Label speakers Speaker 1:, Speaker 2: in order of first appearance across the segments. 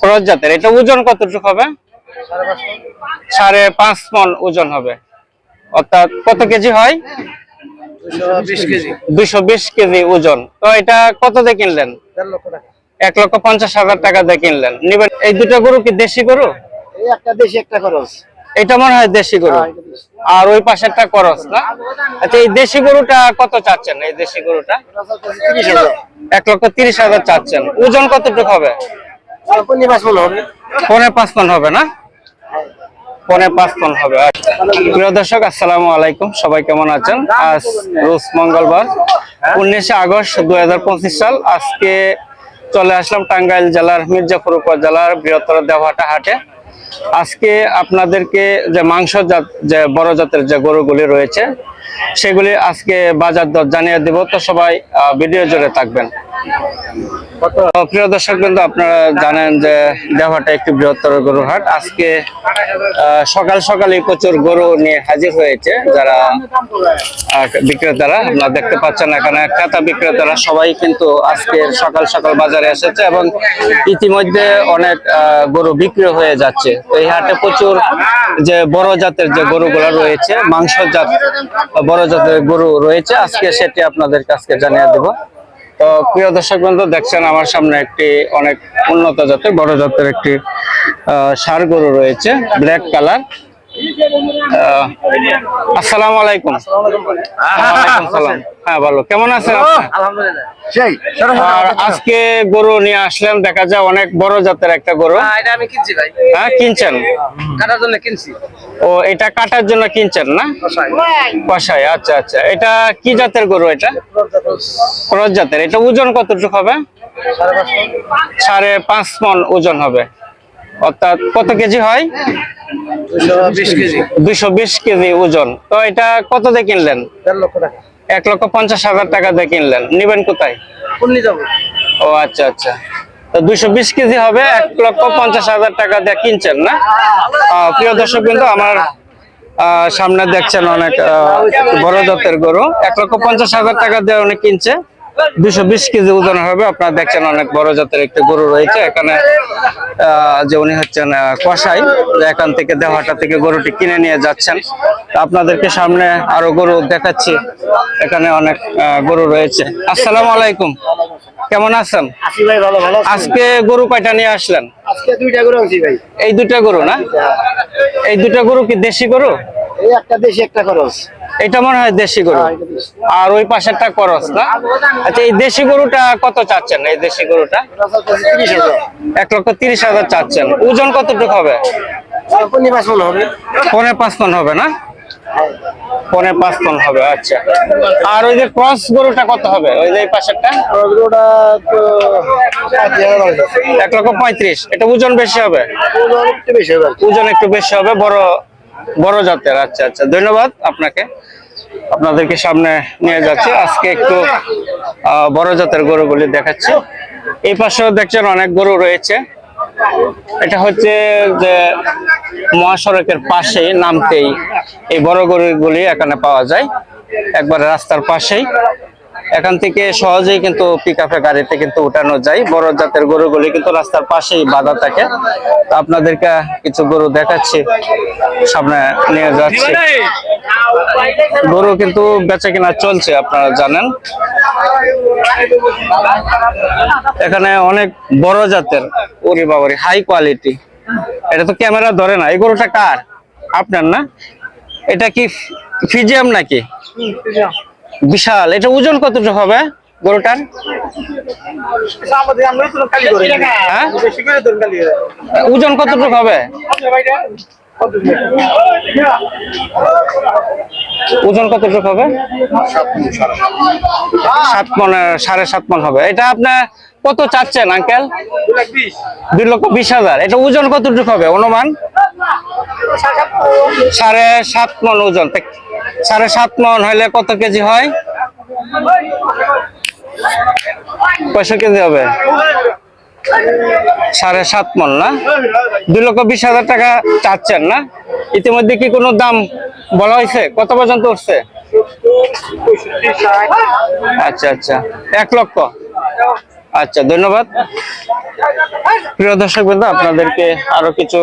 Speaker 1: Cross জাতের এটা ওজন কতটুকু হবে? সাড়ে পাঁচ মন ওজন হবে। অর্থাৎ কত কেজি হয়? দুইশো বিশ কেজি ওজন। তো এটা কত দিয়ে কিনলেন? এক লক্ষ পঞ্চাশ হাজার টাকা দিয়ে কিনলেন। নিবেন এই দুটো গরু কি দেশি গরু?
Speaker 2: একটা দেশি একটা খরচ।
Speaker 1: এটা মনে হয় দেশি গরু।
Speaker 2: হ্যাঁ।
Speaker 1: আর ওই পাশেরটা করস না? আচ্ছা এই দেশি গরুটা কত চাচ্ছেন? এই দেশি গরুটা? এক লক্ষ তিরিশ হাজার চাচ্ছেন। ওজন কতটুকু হবে?
Speaker 2: পনেরো পাঁচ মন হবে
Speaker 1: না? পনে পাঁচ টন হবে। প্রিয় দর্শক, আসসালামু আলাইকুম। সবাই কেমন আছেন? আজ রোজ মঙ্গলবার, উনিশে আগস্ট দুই হাজার পঁচিশ সাল। আজকে চলে আসলাম টাঙ্গাইল জেলার মির্জাপুর উপজেলার বৃহত্তর দেওয়াটা হাটে। আজকে আপনাদেরকে যে মাংস জাত যে বড় জাতের যে গরুগুলি রয়েছে, সেগুলি আজকে বাজার দর জানিয়ে দেব। তো সবাই ভিডিও জুড়ে থাকবেন। প্রিয় দর্শক কিন্তু আপনারা জানেন যে দেওয়াটা একটি বৃহত্তর গরু হাট। আজকে সকাল সকালে প্রচুর গরু নিয়ে হাজির হয়েছে। যারা বিক্রেতারা, আপনারা দেখতে পাচ্ছেন এখানে ক্রেতা বিক্রেতারা সবাই কিন্তু আজকে সকাল সকাল বাজারে এসেছে এবং ইতিমধ্যে অনেক গরু বিক্রি হয়ে যাচ্ছে। এই হাটে প্রচুর যে বড় জাতের যে গরুগুলো রয়েছে মাংস জাত বড় জাতের গরু রয়েছে, আজকে সেটি আপনাদের কাছে জানিয়ে দেব। তো প্রিয় দর্শক বন্ধু, দেখছেন আমার সামনে একটি অনেক উন্নত জাতের, বড় জাতের একটি ষাঁড় গরু রয়েছে ব্ল্যাক কালার আসসালামু আলাইকুম। ওয়ালাইকুম সালাম। হ্যাঁ ভালো। কেমন আছেন
Speaker 2: আলহামদুলিল্লাহ।
Speaker 1: আর আজকে গরু নিয়ে আসলেন দেখা যায় অনেক বড় জাতের একটা গরু।
Speaker 2: আমি কিনছি ভাই।
Speaker 1: হ্যাঁ কিনছেন?
Speaker 2: কাটার জন্য কিনছি।
Speaker 1: ও এটা কাটার জন্য কিনছেন না? কষাই আচ্ছা আচ্ছা। এটা কি জাতের গরু এটা? ক্রস জাতের। এটা ওজন কতটুকু হবে? সাড়ে পাঁচ মন ওজন হবে। অর্থাৎ কত কেজি হয়? দুইশো বিশ কেজি। ওজন। তো এটা কত দিয়ে কিনলেন?
Speaker 2: লক্ষ টাকা।
Speaker 1: এক লক্ষ পঞ্চাশ হাজার টাকা দিয়ে কিনলেন। নিবেন কোথায়? ও আচ্ছা আচ্ছা। তো দুইশো বিশ কেজি হবে এক লক্ষ পঞ্চাশ হাজার টাকা দিয়ে কিনছেন না? প্রিয় দর্শক কিন্তু আমার সামনে দেখছেন অনেক বড় জাতের গরু। এক লক্ষ পঞ্চাশ হাজার টাকা দিয়ে অনেক কিনছে। দুইশো বিশ কেজি ওজন হবে। আপনারা দেখছেন অনেক বড় জাতের একটি গরু রয়েছে। এখানে যে উনি হচ্ছেন যে এখান থেকে দেওয়াটা থেকে গরুটি কিনে নিয়ে যাচ্ছেন। আপনাদেরকে সামনে আরও গরু দেখাচ্ছি। এখানে অনেক গরু রয়েছে। আসসালামু আলাইকুম। কেমন আছেন। আজকে গরু কয়টা নিয়ে আসলেন? এই দুটা গরু না? এই দুটা গরু কি দেশি গরু?
Speaker 2: এই একটা দেশি একটা খরচ।
Speaker 1: এটা মনে হয় দেশি গরু।
Speaker 2: হ্যাঁ।
Speaker 1: আর ওই পাশেরটা করস না? আচ্ছা এই দেশি গরুটা কত চাচ্ছেন? এই দেশি গরুটা? এক লক্ষ তিরিশ হাজার। চাচ্ছেন। ওজন কতটুকু হবে? পনে পাঁচ টন হবে না? পনে পাঁচ টন হবে আচ্ছা। আর ওই যে ক্রস গরুটা কত হবে? ওই যে পাশেরটা। এক লক্ষ পঁয়ত্রিশ। এটা ওজন বেশি হবে। ওজন একটু বেশি হবে বড় বড় জাতের আচ্ছা আচ্ছা ধন্যবাদ আপনাকে। আপনাদেরকে সামনে নিয়ে যাচ্ছি। আজকে একটু বড় জাতের গরুগুলি দেখাচ্ছি। এই পাশেও দেখছেন অনেক গরু রয়েছে। এটা হচ্ছে যে মহাসড়কের পাশে নামতেই এই বড় গরুগুলি এখানে পাওয়া যায়। একবার রাস্তার পাশেই। এখান থেকে সহজেই কিন্তু পিক আপে গাড়িতে কিন্তু উঠানো যায়। বড় জাতের গরুগুলি কিন্তু রাস্তার পাশেই বাধা থাকে। আপনাদেরকে কিছু গরু দেখাচ্ছি, সামনে নিয়ে যাচ্ছি। গরু কিন্তু বেচা কিনা চলছে, আপনারা জানেন। এখানে অনেক বড় জাতের ওরে বাবারে হাই কোয়ালিটি এটা তো ক্যামেরা ধরে না, এই গরুটা কার? আপনার না? এটা কি ফিজিয়াম নাকি? বিশাল, এটা ওজন কতটুকু হবে গরুটার? হ্যাঁ? ওজন কতটুকু হবে? ওজন কতটুকু হবে? সাত মন সাড়ে সাত মন হবে। এটা আপনার কত চাচ্ছেন, আঙ্কেল? দুই লক্ষ বিশ হাজার। এটা ওজন কতটুকু হবে, অনুমান? সাড়ে সাত মন ওজন। সাড়ে সাত মন হলে কত কেজি হয়? কয়শো কেজি হবে? সাড়ে সাত মন, না? দুই লক্ষ বিশ হাজার টাকা চাচ্ছেন, না? ইতিমধ্যে কি কোনো দাম বলা হয়েছে? কত পর্যন্ত উঠছে? আচ্ছা আচ্ছা। এক লক্ষ। আচ্ছা ধন্যবাদ। প্রিয় দর্শক বন্ধু, আপনাদেরকে আরও কিছু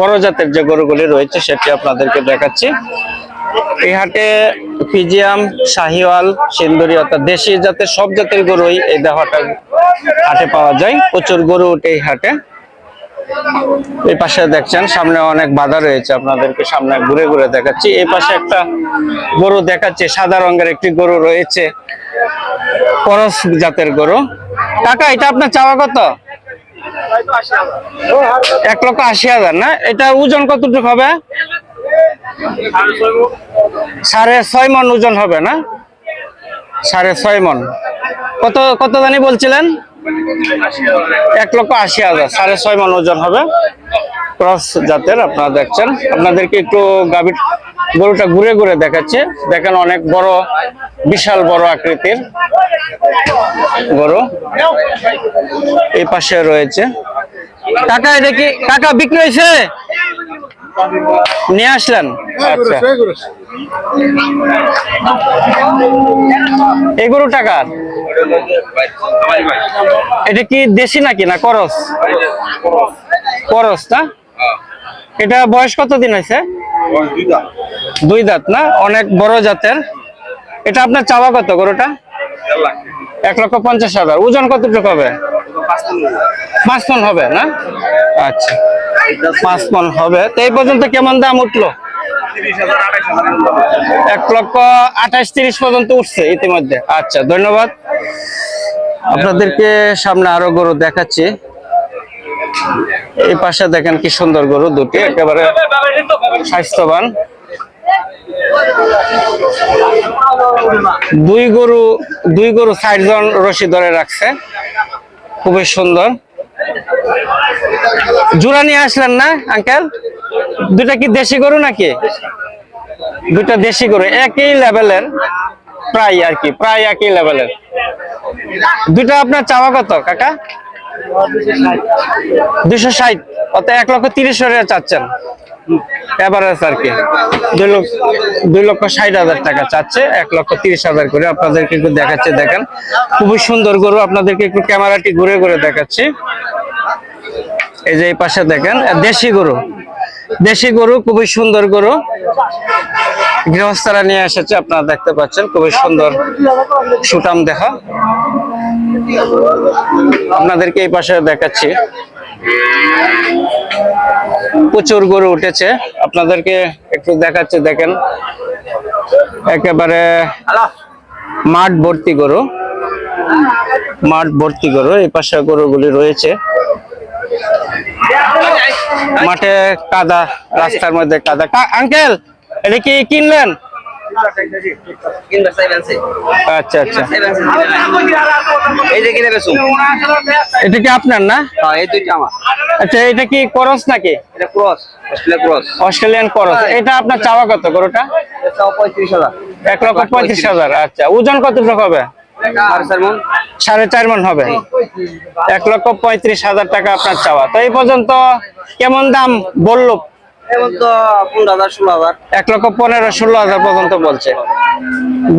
Speaker 1: বড় জাতের যে গরুগুলি রয়েছে, সেটি আপনাদেরকে দেখাচ্ছি। এই হাটে ফিজিয়াম, শাহিওয়াল, সিন্দুরি, অর্থাৎ দেশি জাতের সব জাতের গরুই এই দেহটা হাটে পাওয়া যায়। প্রচুর গরু উঠে এই হাটে। এই পাশে দেখছেন, সামনে অনেক বাধা রয়েছে আপনাদেরকে, সামনে ঘুরে ঘুরে দেখাচ্ছি। এই পাশে একটা গরু দেখাচ্ছে, সাদা রঙের একটি গরু রয়েছে, করস জাতের গরু। টাকা এটা আপনার চাওয়া কত? এক লক্ষ আশি হাজার না? এটা ওজন কতটুকু হবে? সাড়ে ছয় মন ওজন হবে না? সাড়ে ছয় মন। কত কত জানি বলছিলেন? এক লক্ষ আশি হাজার। সাড়ে ছয় মন ওজন হবে। ক্রস জাতের আপনারা দেখছেন। আপনাদেরকে একটু গাভীর গরুটা ঘুরে ঘুরে দেখাচ্ছে। দেখেন অনেক বড়, বিশাল বড় আকৃতির গরু। এই পাশে রয়েছে। কাকা, এটা কি কাকা, বিক্রি হয়েছে? নিয়ে আসলেন? আচ্ছা। এই টাকার? এটা কি দেশি নাকি না করস? করস না? এটা বয়স কত দিন হয়েছে? দুই দাঁত না? অনেক বড় জাতের। এটা আপনার চাওয়া কত গরুটা? এক লক্ষ পঞ্চাশ হাজার। ওজন কতটুকু হবে? পাঁচ মন হবে, না? আচ্ছা। পাঁচ মন হবে। তো এই পর্যন্ত কেমন দাম উঠল? এক লক্ষ আঠাশ তিরিশ পর্যন্ত উঠছে ইতিমধ্যে। আচ্ছা ধন্যবাদ। আপনাদেরকে সামনে আরও গরু দেখাচ্ছি। এই পাশে দেখেন কি সুন্দর গরু দুটি, একেবারে স্বাস্থ্যবান। দুই গরু দুই গরু ষাট জন রশি ধরে রাখছে। খুবই সুন্দর। জোড়া নিয়ে আসলেন না আঙ্কেল দুটা কি দেশি গরু নাকি? দুটা দেশি গরু, একই লেভেলের প্রায় আর কি, প্রায় একই লেভেলের দুটা আপনার চাওয়া কত, কাকা? দুশো ষাট অত এক লক্ষ তিরিশ হাজার চাচ্ছেন। এভারেজ আর কি, দুই লক্ষ দুই লক্ষ ষাট হাজার টাকা চাচ্ছে, এক লক্ষ তিরিশ হাজার করে। আপনাদেরকে একটু দেখাচ্ছে, দেখেন। খুবই সুন্দর গরু, আপনাদেরকে একটু ক্যামেরাটি ঘুরে ঘুরে দেখাচ্ছি। এই যে এই পাশে দেখেন দেশি গরু। দেশি গরু, খুবই সুন্দর গরু। গৃহস্থরা নিয়ে এসেছে, আপনারা দেখতে পাচ্ছেন, খুবই সুন্দর সুটাম দেখা। আপনাদেরকে এই পাশে দেখাচ্ছি। প্রচুর গরু উঠেছে। আপনাদেরকে একটু দেখাচ্ছে, দেখেন। একেবারে মাঠ ভর্তি গরু। মাঠ ভর্তি গরু, এই পাশে গরুগুলি রয়েছে। মাঠে কাদা, রাস্তার মধ্যে কাদা। আঙ্কেল, এটা কি কিনলেন আচ্ছা আচ্ছা। এটা কি আপনার না? আচ্ছা এটা কি করস নাকি? অস্ট্রেলিয়ান এটা আপনার চাওয়া কত গরুটা? এক পঁয়ত্রিশ হাজার। আচ্ছা ওজন কতটুকু হবে? সাড়ে চার মন? হবে। এক লক্ষ পঁয়ত্রিশ হাজার টাকা আপনার চাওয়া। তো এই পর্যন্ত কেমন দাম বলল? এক লক্ষ পনেরো ষোলো হাজার পর্যন্ত বলছে।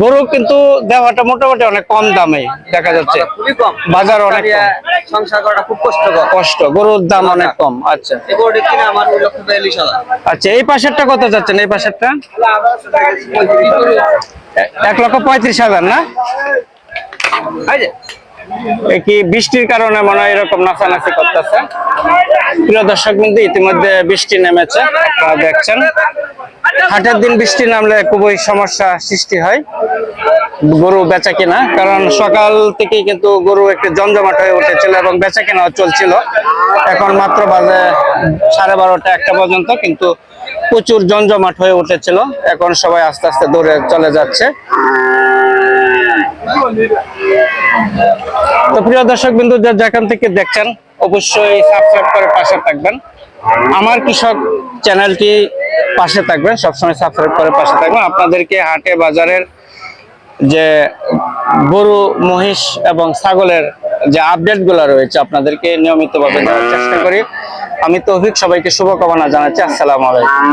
Speaker 1: গরু কিন্তু দেওয়াটা মোটামুটি অনেক কম দামে দেখা যাচ্ছে। বাজার অনেক
Speaker 3: সংসার করাটা খুব কষ্টকর।
Speaker 1: কষ্ট গরুর দাম অনেক কম। আচ্ছা। আচ্ছা এই পাশেরটা কত যাচ্ছেন? এই পাশেরটা? এক লক্ষ পঁয়ত্রিশ হাজার না? বৃষ্টির কারণে মনে হয় এরকম নাচানাচি করতেছে? প্রিয় দর্শক কিন্তু ইতিমধ্যে বৃষ্টি নেমেছে, আপনারা দেখছেন। হাটের দিন বৃষ্টি নামলে খুবই সমস্যা সৃষ্টি হয়, গরু বেচা কিনা। কারণ সকাল থেকেই কিন্তু গরু একটু জমজমাট হয়ে উঠেছিল এবং বেচা কেনাও চলছিল। এখন মাত্র বাজে সাড়ে বারোটা একটা পর্যন্ত, কিন্তু প্রচুর জমজমাট হয়ে উঠেছিল। এখন সবাই আস্তে আস্তে দৌড়ে চলে যাচ্ছে। তো প্রিয় দর্শক বিন্দু যেখান থেকে দেখছেন, অবশ্যই সাবস্ক্রাইব করে পাশে থাকবেন। আমার কৃষক চ্যানেলটি পাশে থাকবেন সবসময় সাবস্ক্রাইব করে পাশে থাকবেন। আপনাদেরকে হাটে বাজারের যে গরু, মহিষ এবং ছাগলের যে আপডেটগুলো রয়েছে, আপনাদেরকে নিয়মিতভাবে দেওয়ার চেষ্টা করি। আমি তৌফিক সবাইকে শুভকামনা জানাচ্ছি। আসসালামু আলাইকুম।